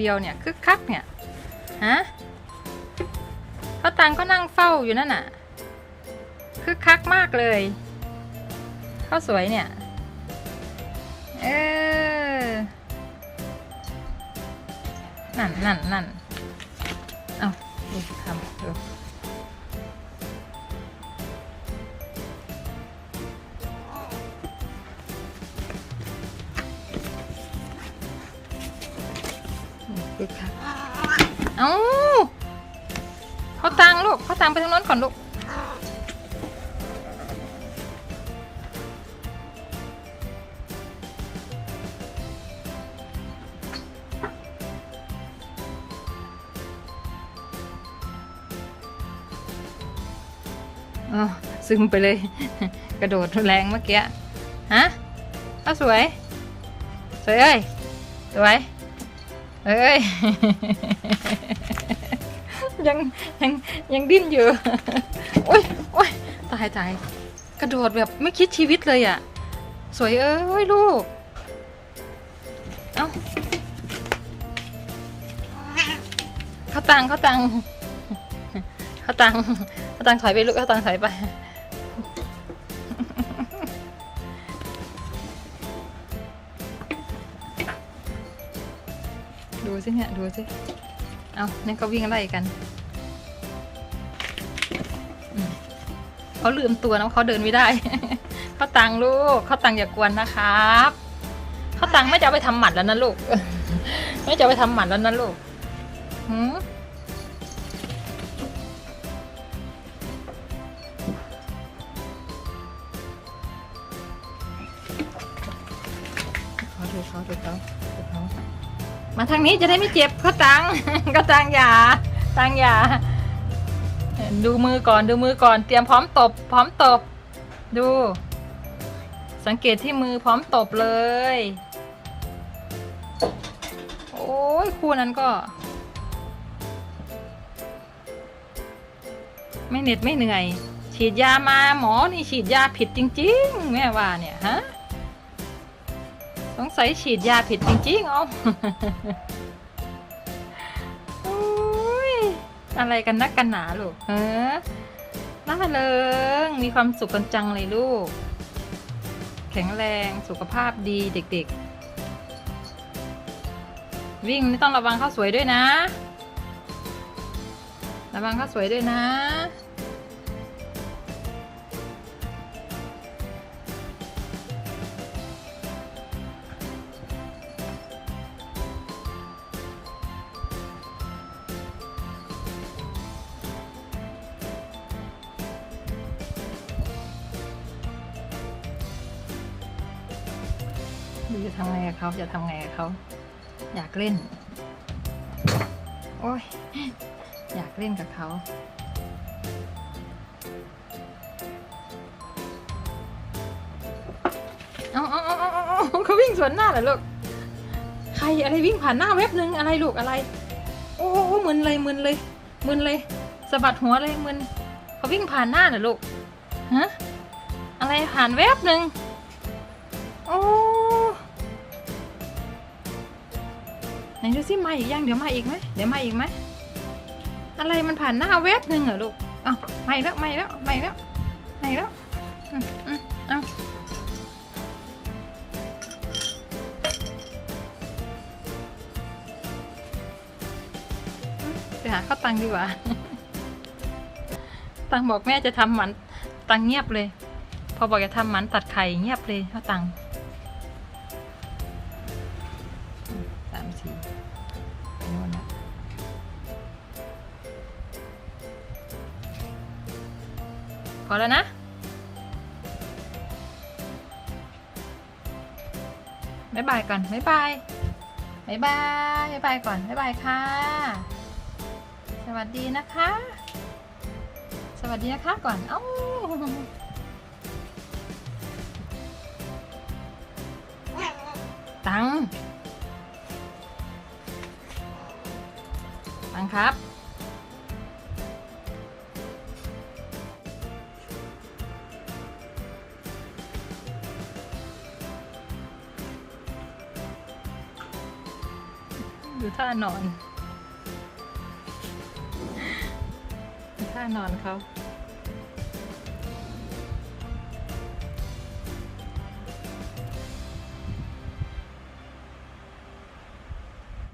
เดียวเนี่ยคึกคักเนี่ยฮะข้าตังก็นั่งเฝ้าอยู่นั่นน่ะคึกคักมากเลยข้าวสวยเนี่ยเออนั่นนั่นนั่นเอาดูทำดู คึกคักเอาเขาตังลูกเขาตังไปทางโน้นก่อนลูกอ๋อซึมไปเลย กระโดดแรงเมื่อกี้ ฮะเอาสวย สวยเอ้ย สวย เอ้ย ยังยังยังดิ้นอยู่ โอ้ยโอ้ยตายตายกระโดดแบบไม่คิดชีวิตเลยอะ สวยเอ้ยลูก เอ้าเขาตังเขาตังเขาตังเขาตังถอยไปลูกเขาตังถอยไป ดูสิเนี่ย ดูสิ เอานี่ก็วิ่งไล่กันเขาลืมตัวนะเขาเดินไม่ได้ เขาตังลูก เขาตังอย่ากวนนะครับ เขาตังไม่จะเอาไปทำหมันแล้วนะลูก ไม่จะเอาไปทำหมันแล้วนะลูกหืมเขาดูเขาดูเขาดูเขา มาทางนี้จะได้ไม่เจ็บเขาตังก็ตังอย่าตังอย่าดูมือก่อนดูมือก่อน เตรียมพร้อมตบ พร้อมตบ ดู สังเกตที่มือพร้อมตบเลย โอ้ยคู่นั้นก็ ไม่เหน็ดไม่เหนื่อย ฉีดยามาหมอนี่ฉีดยาผิดจริง ๆ แม่ว่าเนี่ยฮะ สงสัยฉีดยาผิดจริงๆเอาโอ้ยอะไรกันนักกันหนาลูกเออน่าเริงมีความสุขกันจังเลยลูก แข็งแรงสุขภาพดีเด็กๆ วิ่งนี่ต้องระวังข้าวสวยด้วยนะ ระวังข้าวสวยด้วยนะ ดูจะทำไงกับเขาจะทำไงกับเขาอยากเล่น โอ้ย อยากเล่นกับเขาเอาเอาเอาเอาเอาเขาวิ่งสวนหน้าเหรอลูก ใครอะไรวิ่งผ่านหน้าเว็บนึงอะไรลูกอะไร โอ้โหมึนเลยมึนเลยมึนเลยสะบัดหัวเลยมึนเขาวิ่งผ่านหน้าเหรอลูก ฮะ อะไรผ่านเว็บนึง โอ้ ไหนดูสิมาอีกยังเดี๋ยวมาอีกไหมเดี๋ยวมาอีกไหมอะไรมันผ่านหน้าเว็บหนึ่งเหรอลูกอ้ามาอีกแล้วมาอีกแล้วมาอีกแล้วมาอีกแล้วเอาไปหาข้าวตังดีกว่า ตังบอกแม่จะทำหมันตังเงียบเลย พอบอกจะทำหมันตัดไข่เงียบเลยข้าวตัง มสามสี่ไปโน่นละพอแล้วนะบ๊ายบายก่อนบ๊ายบายบ๊ายบายบ๊ายบายก่อนบ๊ายบายค่ะ สวัสดีนะคะ สวัสดีนะคะก่อน เอ้าตัง ตังครับ ดูท่านอน ท่านอนเขา